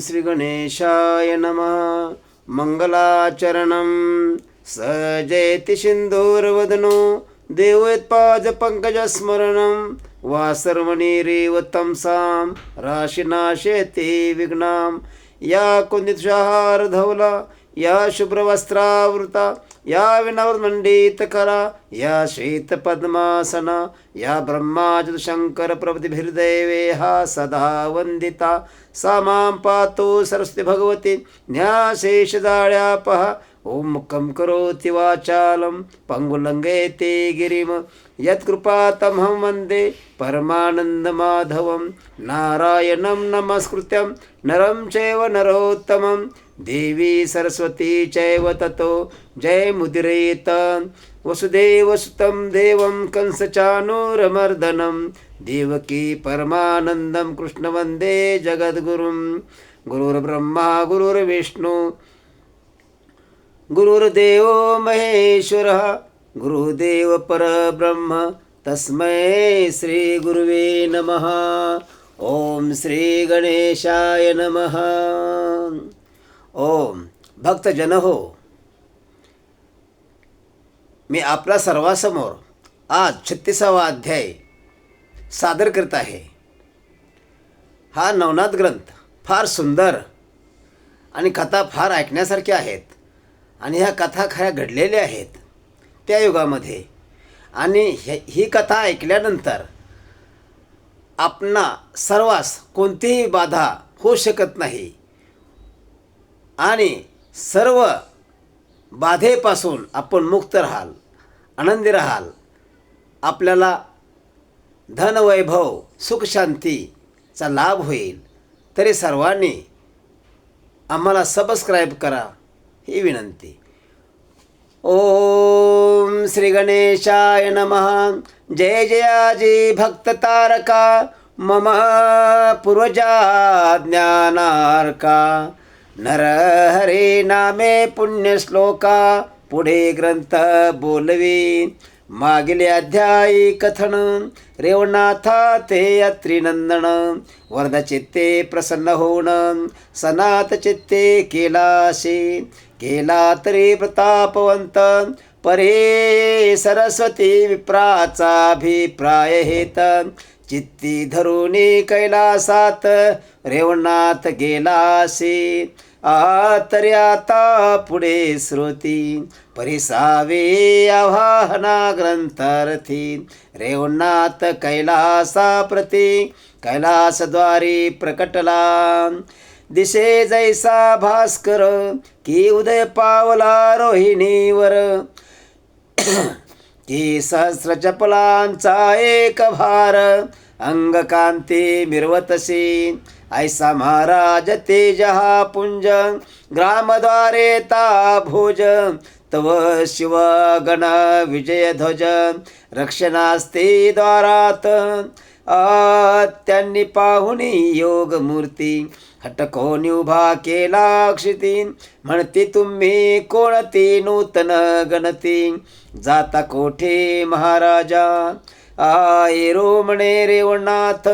श्रीगणेशाय नमः। मङ्गलाचरणं सजयति सिन्दूरवदनो देवोत्पादपङ्कजस्मरणं वासर्मणिरेव तंसां राशिनाशयति विघ्नां। या कुन्दितुषाहारधवला या शुभ्रवस्त्रावृता। या विनवमण्डितकरा या श्वेतपद्मासना या ब्रह्माचतुशङ्करप्रभृतिभिर्देवेः सदा वन्दिता। सा मां पातु सरस्वती भगवती न्याशेषदाळ्यापः ॐ मुखं करोति वाचालं पङ्गुलङ्घयते गिरिम यत्कृपातमहं वन्दे परमानन्दमाधवं नारायणं नमस्कृत्यं नरं चैव नरोत्तमं देवी सरस्वती चैव ततो। जयमुदिरेत वसुदेवसुतं देवं कंसचानूरमर्दनं। देवकी परमानन्दं कृष्णवन्दे जगद्गुरुं। गुरुर्ब्रह्मा गुरुर्विष्णु। गुरुर्देवो महेश्वरः। गुरुदेव परब्रह्म। तस्मै श्रीगुरुवे नमः। ॐ श्रीगणेशाय नमः। ओम भक्तजन हो. मी आपला सर्वासमोर आज छत्तीसावा अध्याय सादर करत आहे. हा नवनाथ ग्रंथ फार सुंदर आणि कथा फार ऐकण्यासारख्या आहेत आणि ह्या कथा खऱ्या घडलेल्या आहेत त्या युगामध्ये. आणि हे ही कथा ऐकल्यानंतर आपणा सर्वास कोणतीही बाधा होऊ शकत नाही. आणि सर्व बाधेपासून आपण मुक्त राहाल आनंदी राहाल. आपल्याला धनवैभव सुखशांतीचा लाभ होईल. तरी सर्वांनी आम्हाला सबस्क्राईब करा ही विनंती. ओम श्री गणेशाय नमः. जय जयाजी भक्त तारका. मम पूर्वजा ज्ञानार्का नर हरे नामे पुण्यश्लोका पुढे ग्रंथ बोलवी. मागील अध्यायी कथन रेवनाथा ते अत्रिनंदन वरद चित्ते प्रसन्न होऊन सनात चित्ते केलाशी. केला तरी प्रतापवंत परे सरस्वती विप्राचाभिप्राय हेत. चित्ती धरुणी कैलासात रेवणात गेलासी आतरी आता पुढे श्रोती. परिसावे आवाहना ग्रंथारथी. रेवणात कैलासा प्रती. कैलासद्वारी प्रकटला. दिशे जैसा भास्कर की उदय पावला रोहिणीवर. की सहस्र चपलांचा एक भार अंगकांती मिरवतशी. ऐसा महाराज तेज हा पुंज ग्रामद्वारे ता भोज तव शिव गण विजय ध्वज रक्षणास्ते द्वारात त्यांनी पाहुणी योग मूर्ती हटकोनी उभा केला क्षिती म्हणते तुम्ही कोणती नूतन गणती जाता कोठे महाराजा? आय रो म्हणे रेवनाथ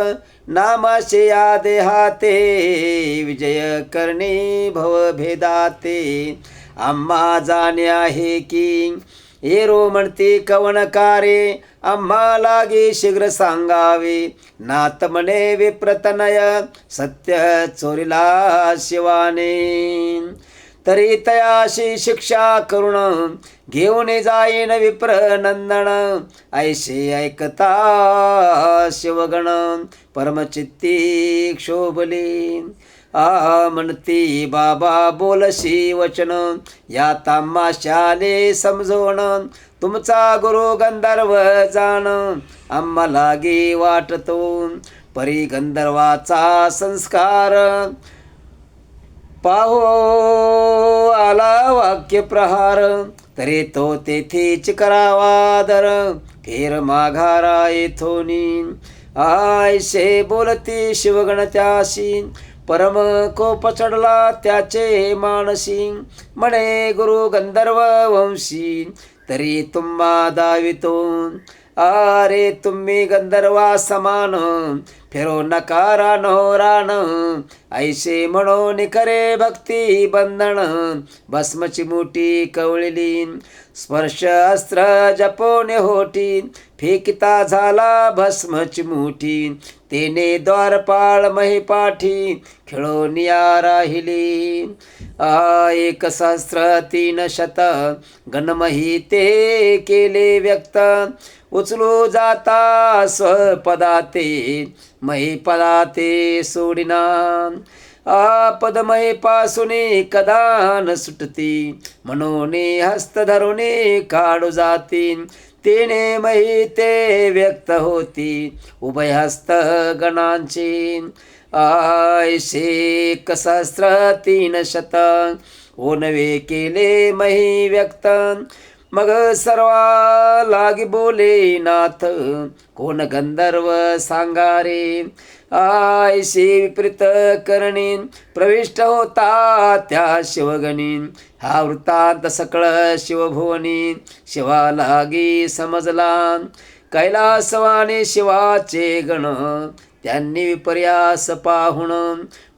नामाशे या देहाते विजय करणे भवभेदाते। आम्हा जाणे आहे की एरो म्हणते कवणकारे आम्हा लागे शीघ्र सांगावे। नात म्हणे विप्रतनय सत्य चोरीला शिवाने। तरी तयाशी शिक्षा करुण घेऊन जाईन विप्र नंदन. ऐसे ऐकता शिवगण परमचित्ती क्षोभली. आ म्हणती बाबा बोलशी वचन या तामाशाने समजवण तुमचा गुरु गंधर्व जाण. आम्हाला गे वाटतो. परी गंधर्वाचा संस्कार. पाहो आला वाक्य प्रहार तरी तो तेथेच करावा दर फेर माघारा येथोनी आयशे बोलती शिवगण त्याशी परम कोप चढला त्याचे मानसी म्हणे गुरु गंधर्व वंशी तरी तुम्हा दावितो. अरे तुम्ही गंधर्वा समान फेरो नकारा रान ऐसे म्हणून करे भक्ती बंधन भस्मची मुठी कवळली स्पर्श अस्त्र जपोने होटी फेकिता झाला भस्मची मुठी तेने द्वारपाळ महिपाठी खेळो निया राहिली. आ एक सहस्र तीन शत गणमही ते केले व्यक्त उचलू जाता स्वपदाते ते पदाते सोडिना. आपदमय पासूने कदा सुटती म्हणून हस्त काढू जाती. तिने मही ते व्यक्त होती उभय हस्त गणांची. आयशे सहस्र तीन शत ओनवे केले मही व्यक्त मग सर्वा लागी बोले नाथ कोण गंधर्व सांगारे? आयशी विपरीत करणी प्रविष्ट होता त्या शिवगणी. हा वृत्तांत सकळ शिवभुवनी शिवा लागी समजला. कैलासवाने शिवाचे गण त्यांनी विपर्यास पाहुण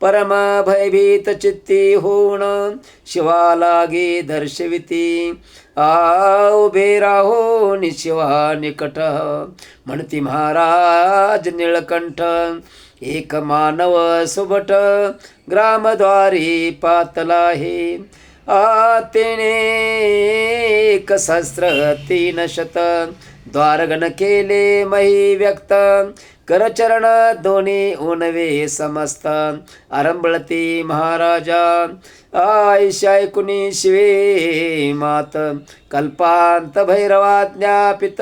परमा भयभीत चित्ती होऊन शिवा लागे दर्शविती. आ उभे राहो निशिवा निकट. म्हणती महाराज निळकंठ एक मानव सुबट ग्रामद्वारी पातला हे आ एक सहस्र तीन शत द्वारगण केले मही व्यक्त. करचरण दोन्ही उनवे समस्त. आरंभळती महाराजा आयशा ऐकुनी शिवे मात. कल्पांत भैरवा ज्ञापित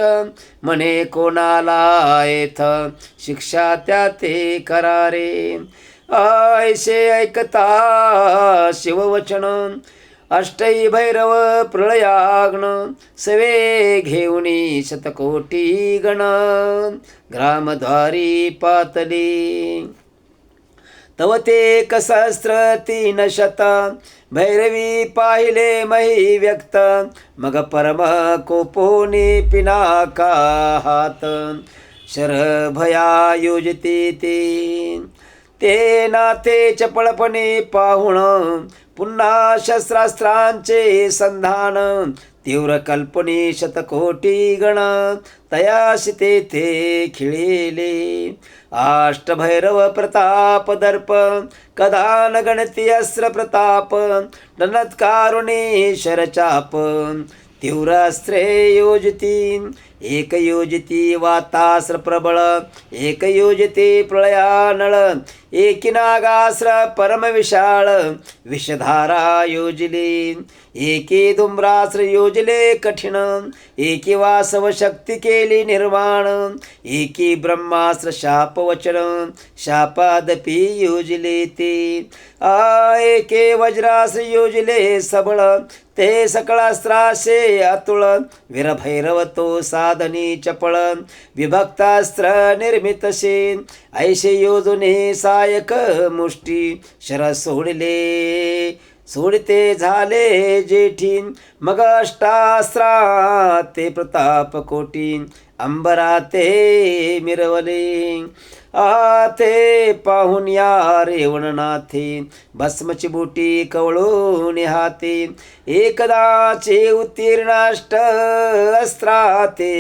म्हणे कोणाला येथ शिक्षा त्या ते करारे. आयशे ऐकता शिववचन अष्टई भैरव प्रळयाग्न सवे घेऊनी शतकोटी गण ग्रामद्वारी पातली। तव ते कसहस्र तीन शत भैरवी पाहिले मही व्यक्त मग परम कोपोनी पिनाका हात शरभया योजती ते ते नाते चपळपणे पाहुण पुन्हा शस्त्रास्त्रांचे संधान तीव्र कल्पनी शतकोटी गण तयाशी तेथे खिळेले. अष्टभैरव प्रताप दर्प कदा न गणती अस्त्र प्रताप ननत्कारुणे शरचाप तीव्रास्त्रे योजती एक योजती वातास्र प्रबळ एक योजते प्रळयानळ एकिनागास्र परम विशाळ विषधारा योजली एके धुम्रास्र योजले कठीण एकी वासव शक्ती केली निर्माण एकी ब्रह्मास्त्र शाप वचन शापादपी योजले ते आ एके वज्रास्र योजले सबळ ते सकळास्त्राशे अतुळ वीरभैरव तो साधनी चपळ विभक्तास्त्र निर्मितशे ऐशे योजुने सायक मुष्टी शर सोडले. सोडते झाले जेठी मग अष्टास्त्रा ते प्रताप कोटी अंबरा ते मिरवले. आ पाहून या रेवणनाथे भस्मची बोटी कवळून हाते एकदाचे उत्तीर्णाष्ट अस्त्राते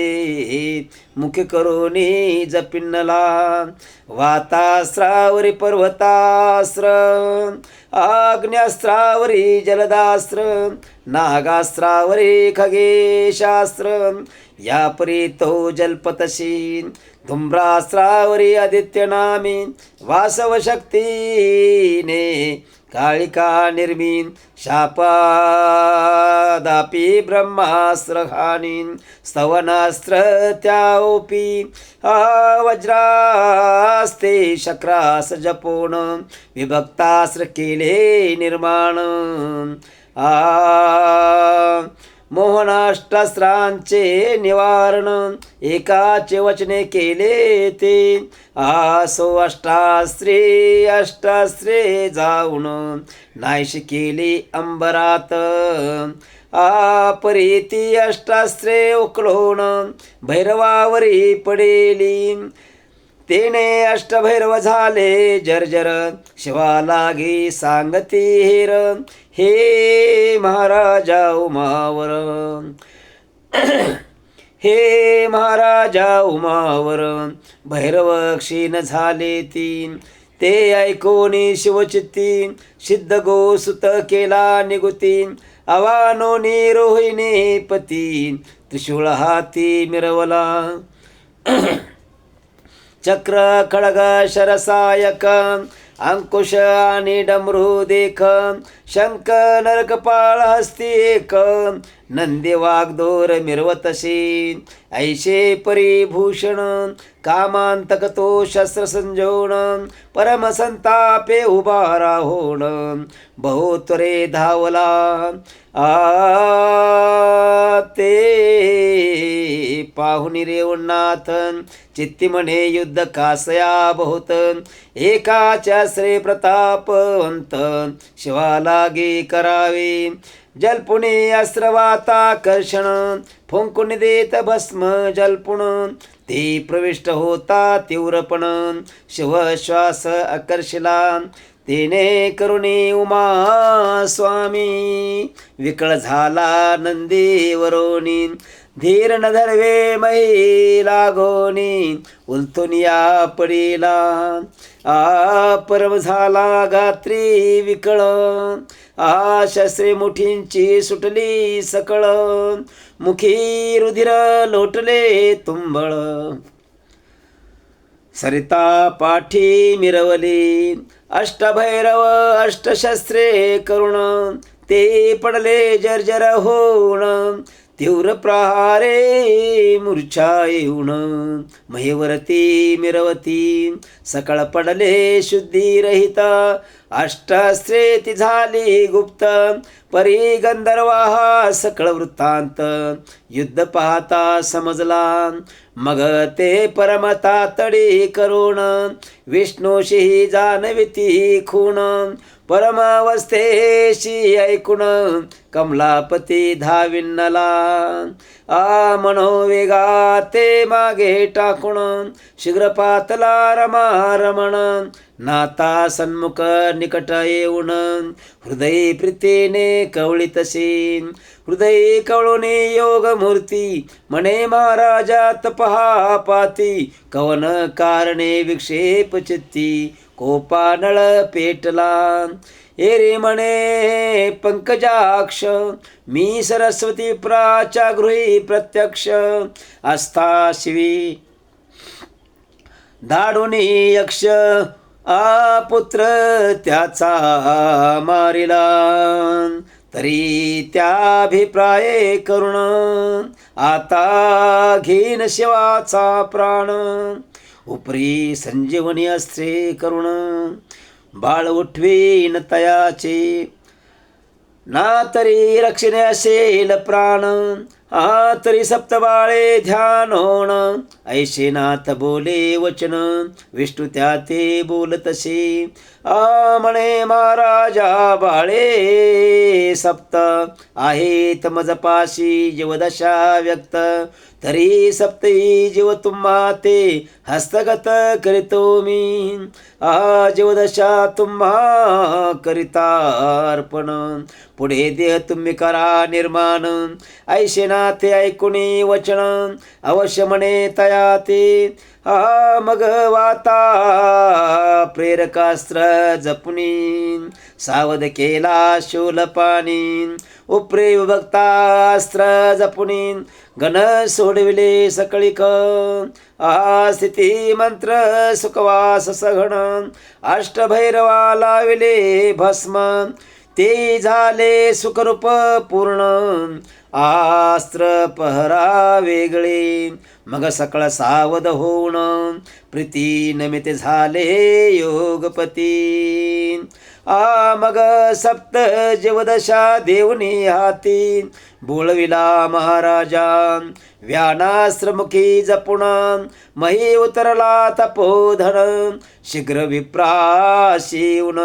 मुख्य करोनी जपिन्नला वातास्रावरी पर्वतास्त्र आग्न्यास्त्रावरी जलदास्त्र नागास्त्रावरी खगेशास्त्र या परी तो जलपतशी धुम्रास्त्रावरी आदित्यनामी वासव शक्तीने काळिका निर्मीन शापादापी ब्रह्मास्त्र हानीन स्तवनास्त्र त्याओपी वज्रास्ते शक्रास जपोन विभक्तास्त्र केले निर्माण. आ मोहनाष्टास्त्रांचे निवारण एकाचे वचने केले ते. आसो अष्टास्त्रे अष्टास्त्रे जाऊन नायश केली अंबरात. आपरीती अष्टास्त्रे उकळून भैरवावरी पडेली. तेने अष्टभैरव झाले जर्जर शिवा लागे सांगती हेर. हे महाराजा उमावर. हे महाराजा उमावर भैरव क्षीण झाले तीन. ते ऐकोनी शिवचित्ती सिद्ध गोसुत केला निगुती. अवानोनी रोहिणी पती त्रिशूळ हाती मिरवला. ಚಕ್ರ ಖಳಗ ಶರಸಾಯಕ अंकुश आणि डमरू देख शंख नरकपाळ हस्ती एक नंदी वाग्दोर मिरवतशी ऐशे परिभूषण कामांतक तो शस्त्र संजोण परम संतापे उभा राहोण. बहुत्वरे धावला आ ते पाहुनी रेवनाथ चित्ती म्हणे युद्ध कासया बहुत. एकाच्या श्री प्रतापवंत शिवा लागे करावे. जलपुणे अस्त्रवाताकर्षण फुंकुण देत भस्म जलपुण. ते प्रविष्ट होता तीव्रपण शिवश्वास आकर्षिला. तेने करुणी उमा स्वामी विकळ झाला नंदी वरोणी. धीर न धरवे मही लागोनी उलतून या पडीला. आ परम झाला गात्री विकळ. आ शस्त्रे मुठींची सुटली सकळ. मुखी रुधिर लोटले तुंबळ. सरिता पाठी मिरवली अष्टभैरव अष्टशस्त्रे करुण. ते पडले जर्जर होण तीव्र प्रहारे मूर्छा येऊन महेवरती मिरवती. सकळ पडले शुद्धी रहित अष्टस्त्रे ती झाली गुप्त. परी गंधर्वाहा सकळ वृत्तांत. युद्ध पाहता समजला. मग ते परमता तडी करुण. विष्णूशी जानविती खूण. परमावस्थेशी ऐकून कमलापती धाविन्नला आ मनोवेगा ते मागे टाकून शीघ्रपातला रमा रमण नाता सन्मुख निकट येऊन हृदय प्रीतीने कवळी तशी हृदय कवळूने योग मूर्ती म्हणे महाराजा तपहा पाती कवन कारणे विक्षेप चित्ती कोपानळ पेटला एरे म्हणे पंकजाक्ष मी सरस्वती प्राचा गृही प्रत्यक्ष आस्था शिवी धाडुनी यक्ष आ पुत्र त्याचा मारिला तरी त्याभिप्राये करुण आता घेन शिवाचा प्राण. उपरी संजीवनी अस्त्रे करुण बाळ उठवीन तयाचे. ना तरी रक्षणे असेल प्राण हा तरी सप्तबाळे ध्यान होण ऐशेनाथ बोले वचन विष्णू त्या ते बोलतसे आ म्हणे महाराजा बाळे सप्त आहेत मजपाशी जीवदशा व्यक्त. तरी सप्तही जीव तुम्हा ते हस्तगत करीतो मी. आजीवदशा जीवदशा तुम्हा करिता अर्पण. पुढे देह तुम्ही करा निर्माण. ऐशे नाथे ऐकुणी वचन. अवश्य म्हणे तया ते. मगवाता मग वाता. प्रेरकास्त्र जपुनी सावध केला शूलपाणी उपरे विभक्तास्त्र जपुनी गण सोडविले सकळीक. आ स्थिती मंत्र सुखवास सघन अष्टभैरवा लाविले भस्म. ते झाले सुखरूप पूर्ण. आस्त्र पहरा वेगळे. मग सकळ सावध होऊन प्रीती नमिते झाले योगपती. आ मग सप्त जीवदशा देवनी हाती. बोलविला महाराजा. व्यानाश्रमुखी जपुण. मही उतरला तपोधन. शीघ्र विप्राशीऊन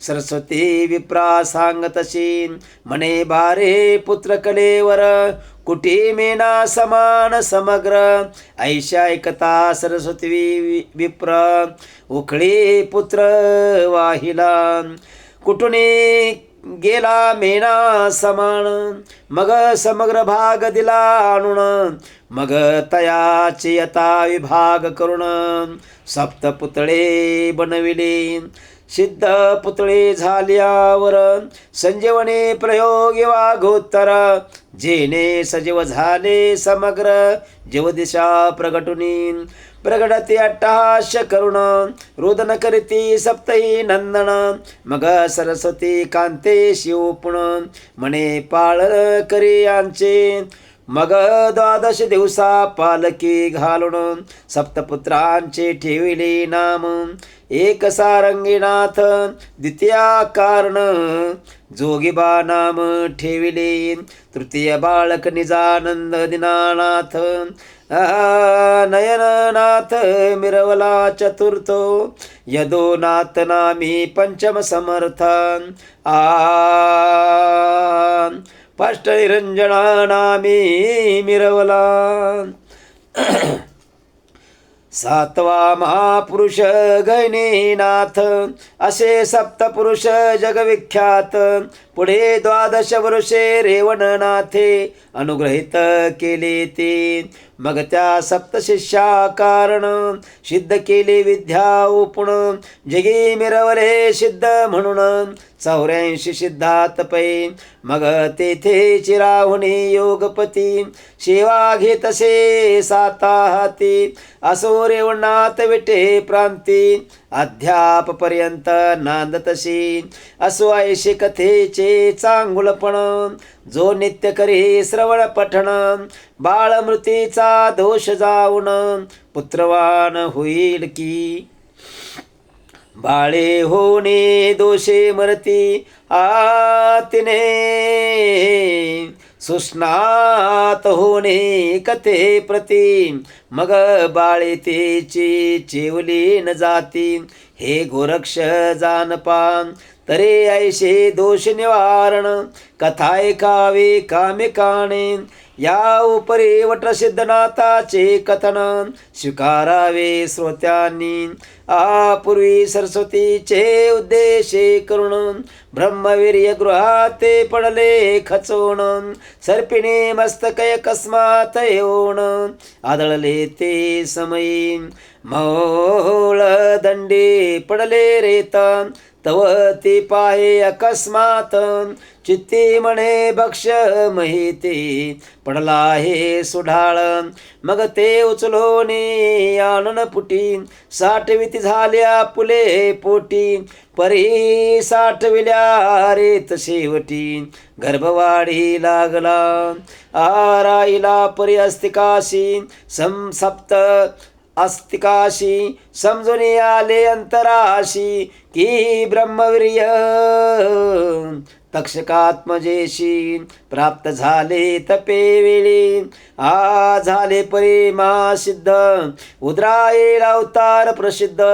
सरस्वती विप्रा सांगतशी मने बारे पुत्र कलेवर. कुटी मेना समान समग्र. ऐशा ऐकता सरस्वती वि- विप्र. उखळी पुत्र वाहिला. कुटुनी गेला मेना समान मग समग्र भाग दिला आणून मग तयाची यता विभाग करून सप्त पुतळे बनविले. सिद्ध पुतळे झाल्यावर संजीवनी प्रयोग वाघोत्तर. जेने सजीव झाले समग्र जीवदिशा प्रगटुनी. प्रगडते अट्टहास्य करुण. रोदन करीती सप्तही नंदन. मग सरस्वती कांते शिवपुण म्हणे पाळ करी यांचे. मग द्वादश दिवसा पालकी घालून सप्तपुत्रांचे ठेविले नाम. एक सारंगीनाथ द्वितीया कारण जोगिबा नाम ठेविले. तृतीय बाळक निजानंद दिनानाथ. नयननाथ मिरवला चतुर्थो. यदोनाथ नामी पंचम समर्थ. आ पाष्ट निरंजना नामी मिरवला. सातवा महापुरुष गैनीनाथ असे सप्तपुरुष जगविख्यात पुढे द्वादश वर्षे रेवणनाथे अनुग्रहित केले ते. मग त्या सप्तशिष्या कारण सिद्ध केले विद्या ओपुण जगी मिरवले सिद्ध म्हणून चौऱ्याऐंशी सिद्धात पै. मग तेथे चिराहुणी योगपती. सेवा घेतसे साता हाती असो रेवणात विटे प्रांती. अध्याप पर्यंत नांदतशी. असो ऐशी कथेचे चांगुलपण. जो नित्य करी श्रवण पठण. बाळमृतीचा दोष जाऊन पुत्रवान होईल की? बाळे होणे दोषे मरती आतिने. सुस्नात होणे कथे प्रती? मग बाळे तेची चिवली न जाती. हे गोरक्ष जानपान तरे ऐशे दोष निवारण. कथा ऐकावे कामिकाणे या उपरी वटसिद्धनाथाचे कथन. स्वीकारावे श्रोत्यांनी. आपूर्वी सरस्वतीचे उद्देशे करून ब्रह्मवीर्य गृहाते पडले खचोण सर्पिणे मस्तकय कस्मात येऊन आदळले ते समयी. मौळ दंडे पडले रेता तव ती पाहे अकस्मात. चित्ती म्हणे भक्ष महिती पडला हे सुढाळ. मग ते उचलोनी आणन पुटी. साठविती झाल्या पुले पोटी. परी साठविल्या रेत शेवटी गर्भवाढी लागला. आराईला परी अस्तिकाशी. सम सप्त अस्तिकाशी. समजून आले अंतराशी. की ब्रह्मवीर्य. तक्षकात्मजेशी प्राप्त झाले तपे वेळी. आ झाले परिमा सिद्ध. उद्रायेल अवतार प्रसिद्ध.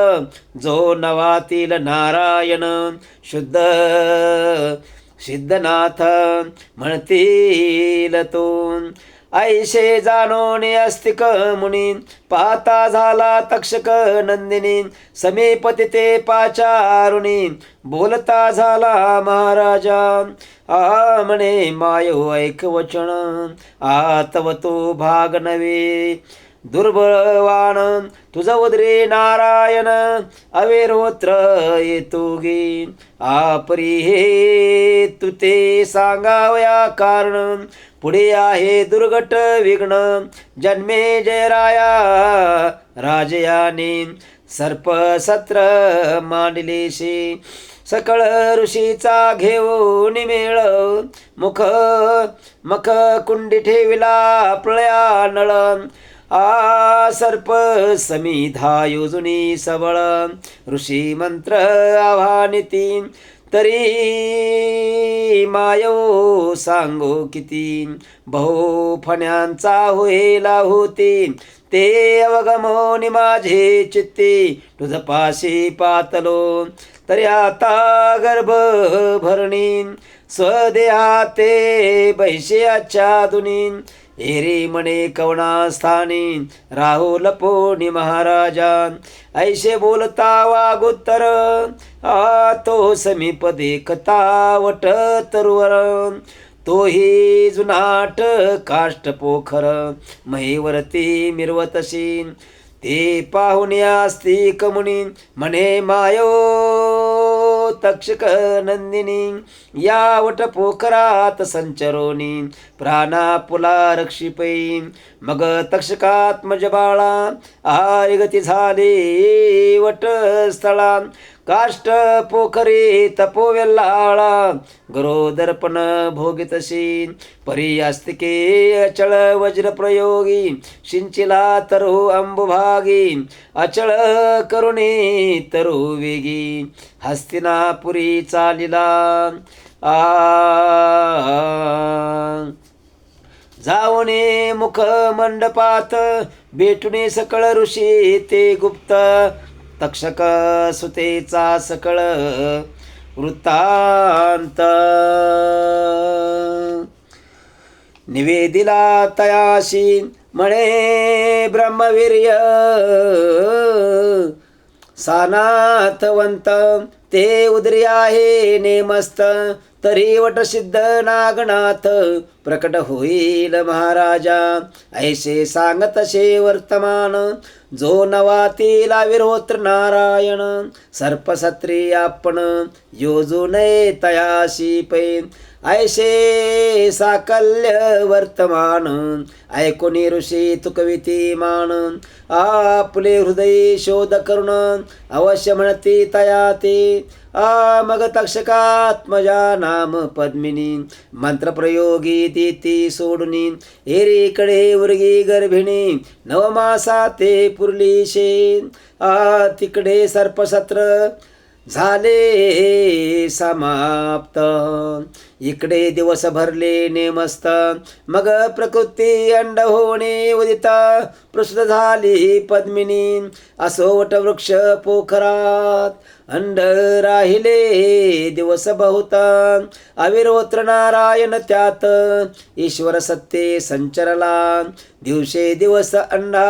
जो नवातील नारायण. शुद्ध. सिद्धनाथ म्हणतील तो. ऐशे जाणोने अस्तिक मुनी पाहता झाला तक्षक नंदिनी समीपती ते पाचारुणी बोलता झाला महाराजा आ म्हणे मायो ऐक वचन आतव तो भाग नवे दुर्बळवान तुझ उदरे नारायण अवेरोत्र येतो गे. आपरी हे तू ते सांगावया कारण. पुढे आहे दुर्घट विघ्न जन्मे जयराया राजयाने. सर्प सत्र मांडलेशी सकळ ऋषीचा घेऊन मेळ. मुख मख कुंडी ठेविला प्रळया नळ. आ सर्प समिधा योजुनी सबळ ऋषी मंत्र आव्हानिती तरी मायो सांगो किती? बहु फण्यांचा होईला होती ते अवगमोनी माझे चित्ते तुझ पाशी पातलो. तरी आता गर्भ भरणी स्वदेहाते बैशयाच्या दुनी एरे म्हणे कवना स्थानी राहुल पोणी महाराजा ऐशे बोलता वागोत्तर आ तो समीप देखता वट तरुवर तोही जुनाट काष्ट पोखर महीवरती मिरवतशी ते पाहुणे असती कमुनी म्हणे मायो. तक्षक नंदिनी या वट पोखरात संचरोनी प्राणा पुला रक्षिपै मग तक्षकात्मज बाळा आय गती झाले वट स्थळा काष्ट पोखरी तपोवेल्लाळा गरोदर्पण भोगितशी परी अस्तिके अचळ वज्रप्रयोगी शिंचिला तरु अंबुभागी अचळ करुणे तरु वेगी हस्तिनापुरी चालिला आ जाऊने मुख मंडपात भेटुने सकळ ऋषी ते गुप्त तक्षक सुतेचा सकळ वृत्तांत. निवेदिला तयाशी म्हणे ब्रह्मवीर्य सानाथवंत ते उदरी आहे नेमस्त तरी वट सिद्ध नागनाथ. प्रकट होईल महाराजा ऐसे सांगतसे वर्तमान. जो नवातीला विरोत्र नारायण सर्पसत्री आपण योजू नये तयाशी पै. ऐशे साकल्य वर्तमान ऐकोनी ऋषी तुकविती मान. आपले हृदय शोध करुण अवश्य म्हणती तया ते आ मग तक्षकात्मजा नाम पद्मिनी मंत्रप्रयोगी देती सोडुनी. एरीकडे उर्गी गर्भिणी नवमासा ते पुरलीशे. आ तिकडे सर्पसत्र झाले समाप्त. इकडे दिवस भरले नेमस्त. मग प्रकृती अंड होणे उदिता. प्रसूत झाली पद्मिनी. असोवट वृक्ष पोखरात. अंड राहिले दिवस बहुता. अविरोत्र नारायण त्यात. ईश्वर सत्ते संचरला. दिवसे दिवस अंडा